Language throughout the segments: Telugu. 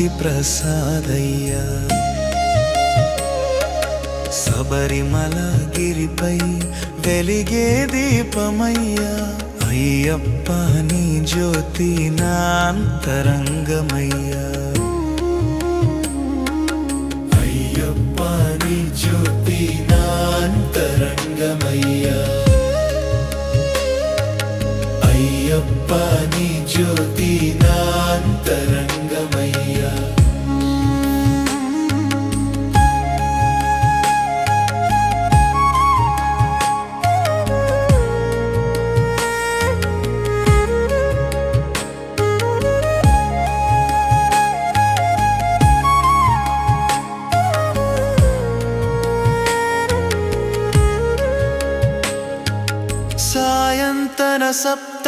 శాంతి ప్రసాదయ్యా. శబరిమల గిరిపై వెలిగే దీపమయ్యా. అయ్యప్ప నీ జ్యోతి నాంతరంగమయ్యా. అయ్యప్ప నీ జ్యోతి నాంతరంగమయ్యా. అయ్యప్ప నీ జ్యోతి నాంతరంగమయ్యా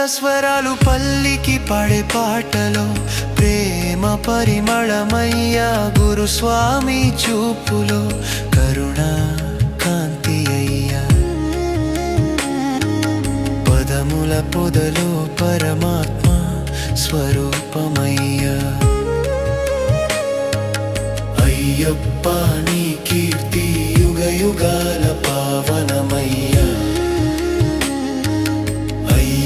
స్వరాలు పల్లికి పడే పాటలో ప్రేమ పరిమళమయ్యా గురుస్వామి చూపులో కరుణ కాంతి అయ్యా పదముల పొదలో పరమాత్మ స్వరూపమయ్యా. అయ్యప్ప నీ కీర్తి యుగ యుగాల పావనమయ్యా.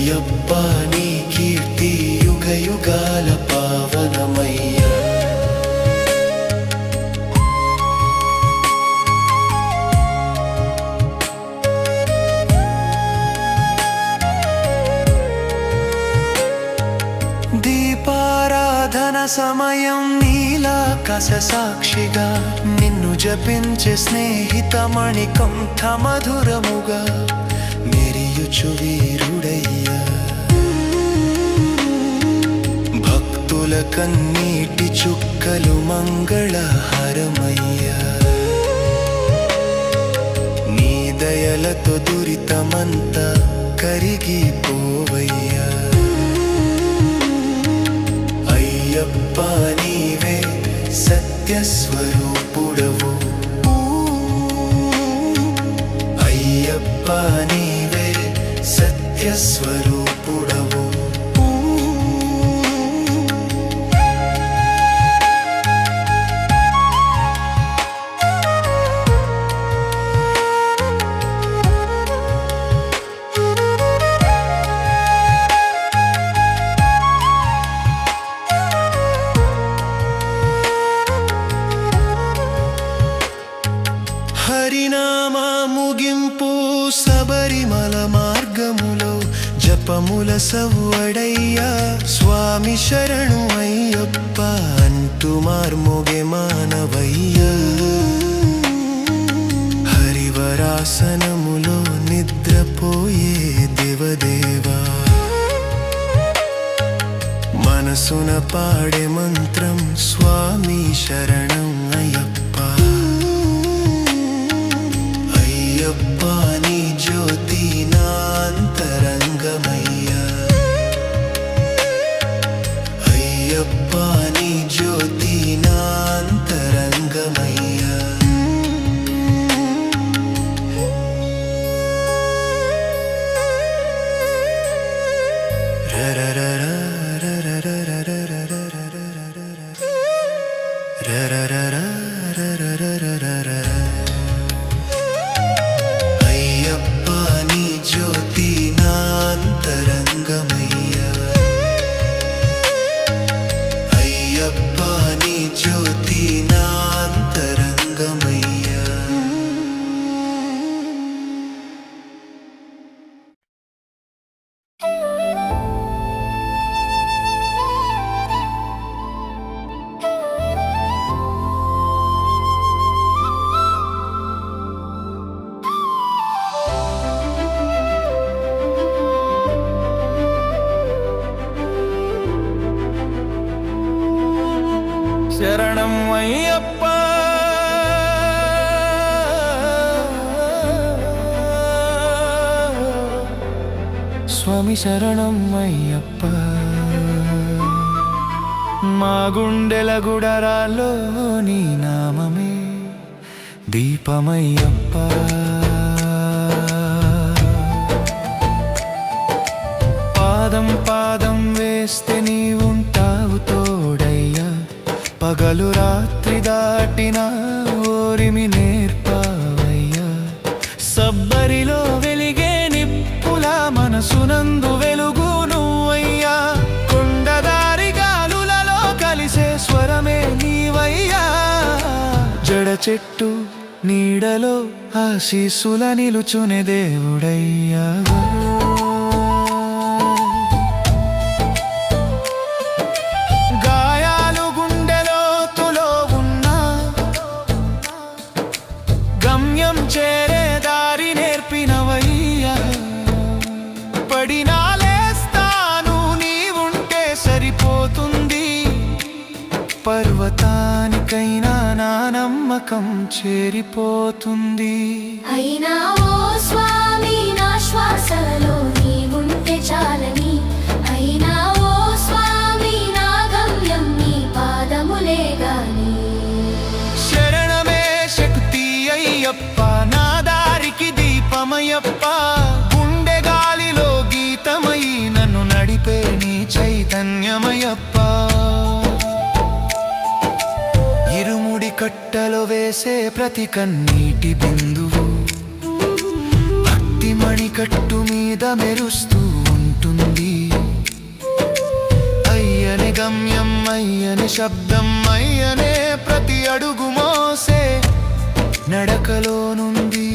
అయ్యప్ప నీ కీర్తి యుగ యుగాల పావనమయ్యా. దీపారాధన సమయం నీలా కస సాక్షిగా నిన్ను జపించే స్నేహిత మణికంఠ మధురముగా మెరియుచు వీరుడయ్యా. కన్నీటి చుక్కలు మంగళహారమయ్యా. నీ దయలతో దురితమంతా కరిగిపోవయ్యా. అయ్యప్ప నీవే సత్యస్వరూపుడవు. అయ్యప్ప నీవే సత్యస్వరూ హరినామ ముగింపు శబరిమల మార్గములో జపముల సవ్వడయ్యా. స్వామి శరణు అయ్యప్ప అంటూ మార్మోగే మానవయ్యా. హరివరాసనములో నిద్రపోయే దేవదేవా. మనసున పాడే మంత్రం స్వామి శరణం. నాంతరంగమయ్యా శరణం అయ్యప్ప. మా గుండెల గుడరాలో నీ నామమే దీపమయ్యప్ప. పాదం పాదం వేస్తే నీ ఉంటావు తోడయ్యా. పగలు రాత్రి దాటిన ఓరిమి నీడలో ఆశీసుల నిలుచునే దేవుడయ్యా. గాయాలు గుండెలోతులో ఉన్నా గమ్యం చేరే నమ్మకం చేరిపోతుంది. అయినా ఓ స్వామి నా శ్వాసలో నీవుంటే చాలని. అయినా ఓ స్వామి నా గమ్యం నీ పాదములే గాని. శరణమే శక్తి అయ్యప్ప నా దారికి దీపమయ్యప్ప. కట్టలో వేసే ప్రతి కన్నీటి బిందువు భక్తి మణికట్టు మీద మెరుస్తూ ఉంటుంది. అయ్యని గమ్యం అయ్యని శబ్దం అయ్యనే ప్రతి అడుగు మోసే నడకలో నుండి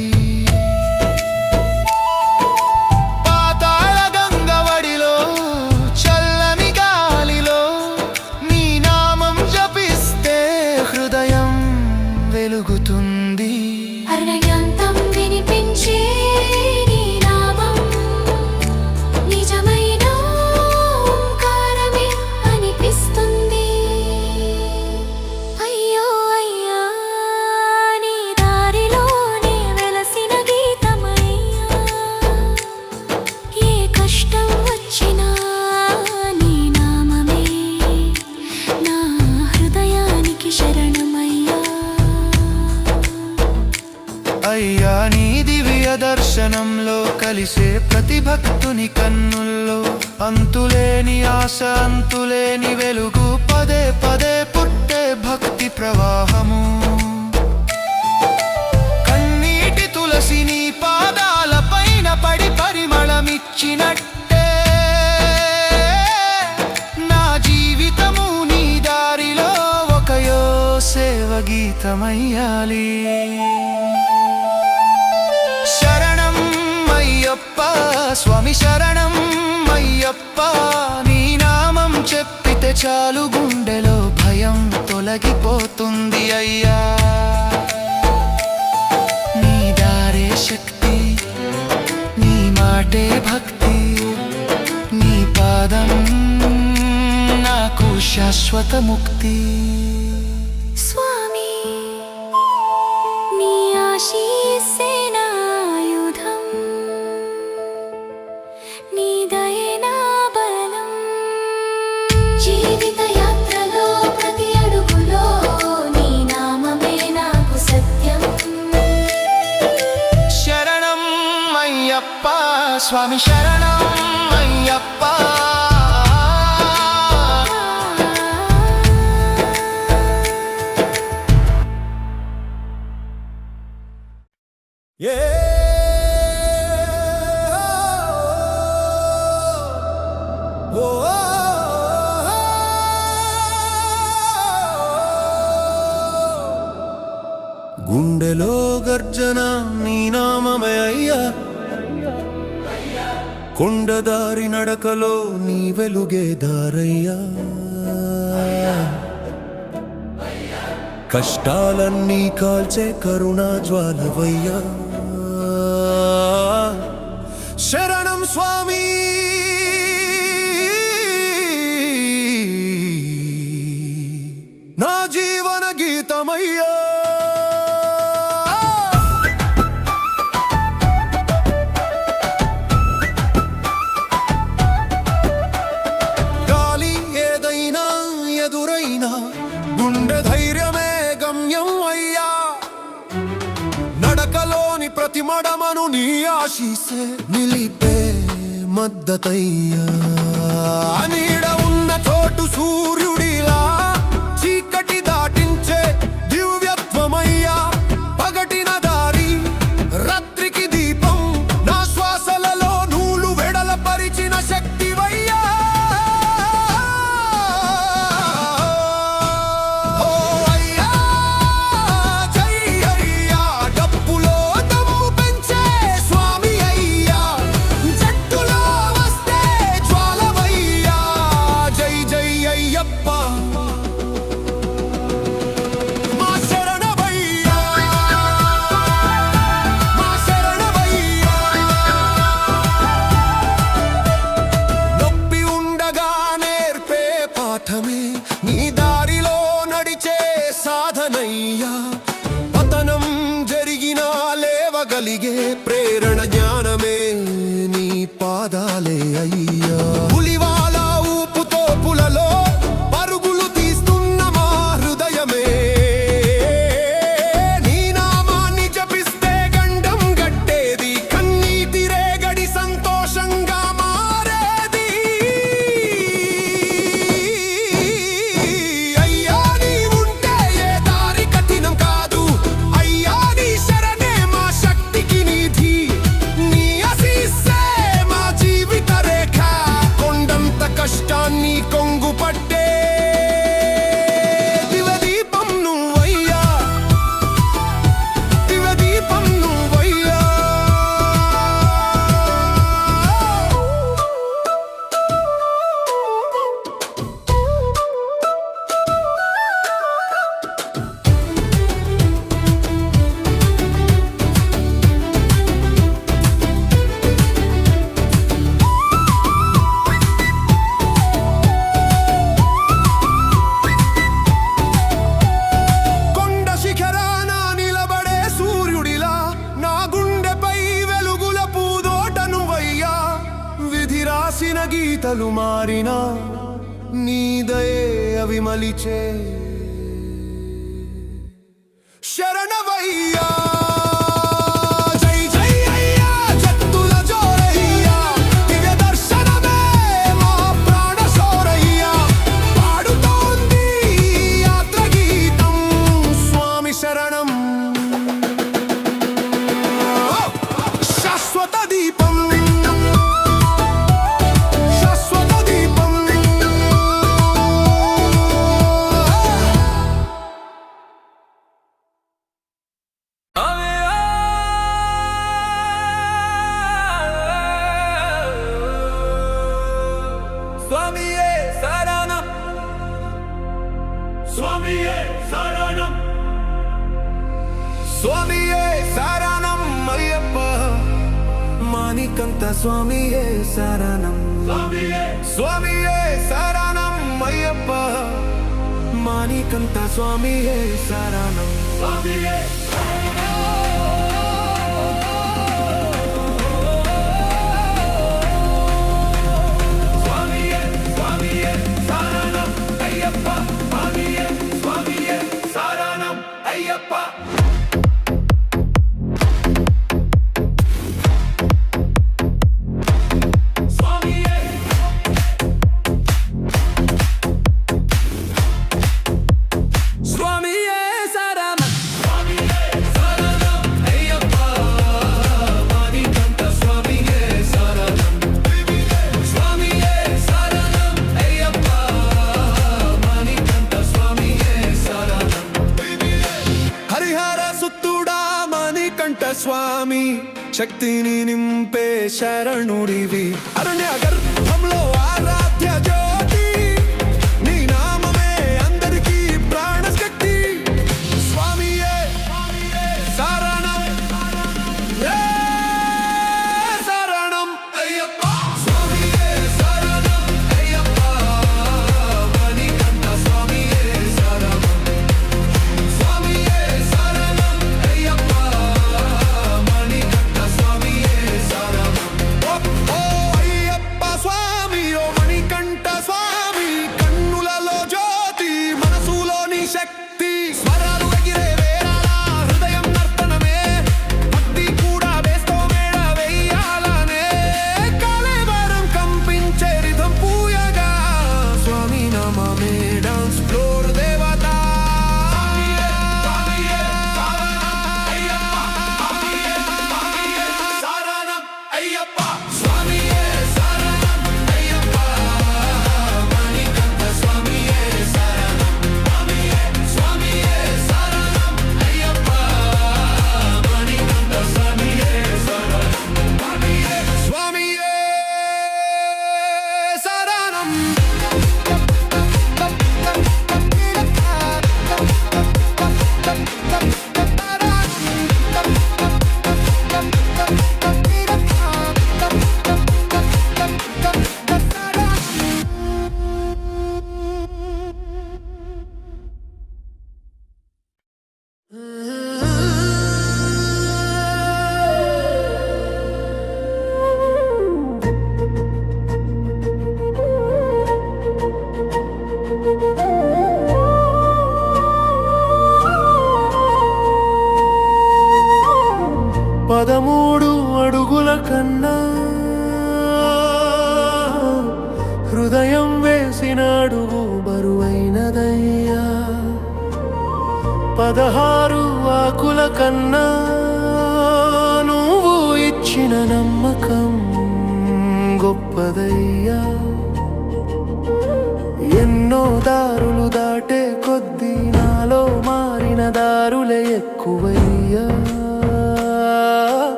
ప్రతి భక్తుని కన్నుల్లో అంతులేని ఆశ అంతులేని వెలుగు. పదే పదే పుట్టే భక్తి ప్రవాహము. కన్నీటి తులసిని పాదాల పైన పడి పరిమళమిచ్చినట్టే. నా దారిలో ఒకయో సేవ గీతమయ్యాలి. స్వామి శరణం అయ్యప్ప నీ నామం చెప్పితే చాలు గుండెలో భయం తొలగిపోతుంది అయ్యా. నీ దారే శక్తి నీ మాటే భక్తి నీ పాదం నాకు శాశ్వత ముక్తి. గుండెలో గర్జన నీ నామమే అయ్యా. కొండదారి నడకలో నీ వెలుగే దారయ్యా. కష్టాలన్నీ కాల్చే కరుణా జ్వాలవయ్యా బ్రతిమడమను నీ ఆశీసే నిలిపే మద్దతయ్యా. అనిడ ఉన్న చోటు సూర్య beaches சுவாமியே சரணம் ஐயப்பா மாணிக்கந்த சுவாமியே சரணம் சுவாமியே శక్తిని నింపే శరణుడివి. అరణ్య గర్భ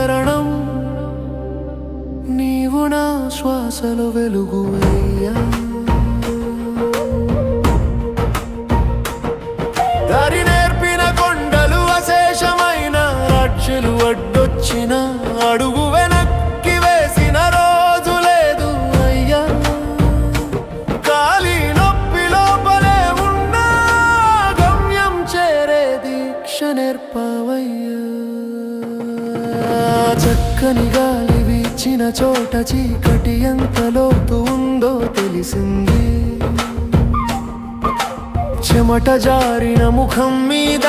శరణం. నీవు నా శ్వాసలు వెలుగు వెయ్యా వచ్చిన చోట చీకటి ఎంత లోతు ఉందో తెలిసింది. చెమట జారిన ముఖం మీద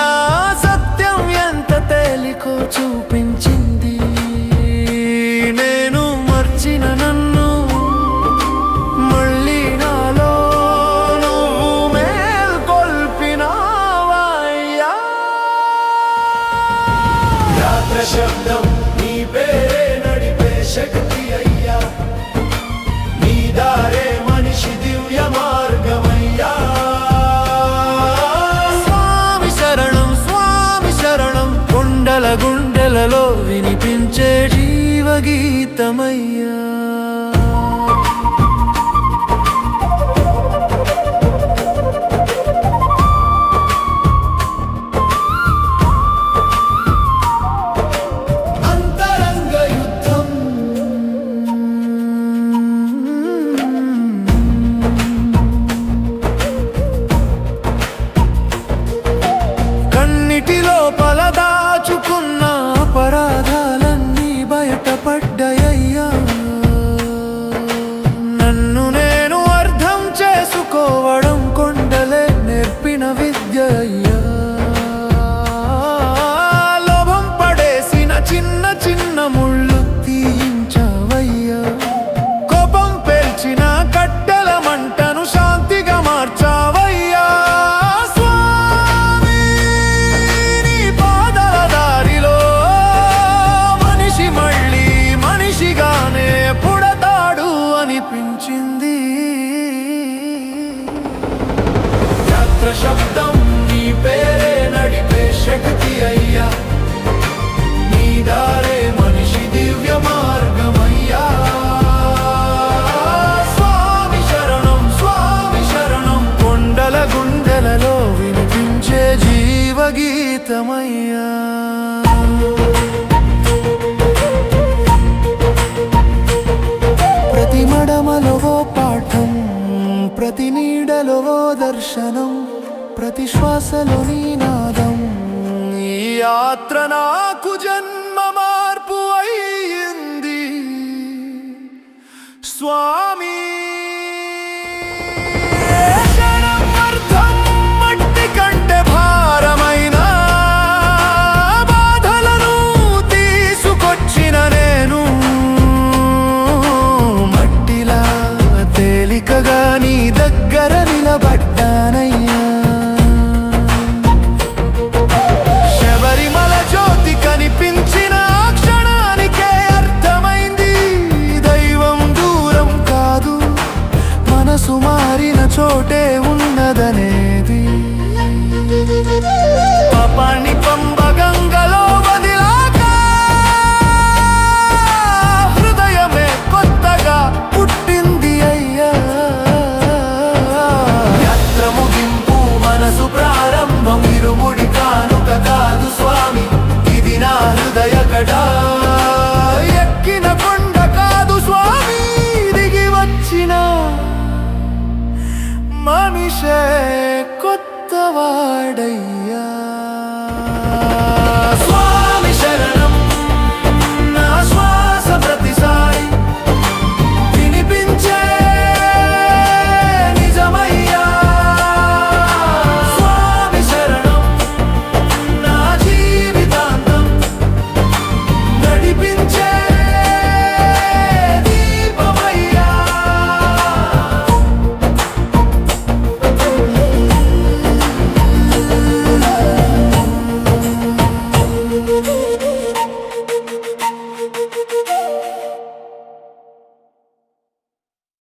ప్రతి నీడలో దర్శనం ప్రతి శ్వాసలో నీనాదం. ఈ యాత్ర నాకు జన్మ మార్పు అయ్యింది స్వా வாடை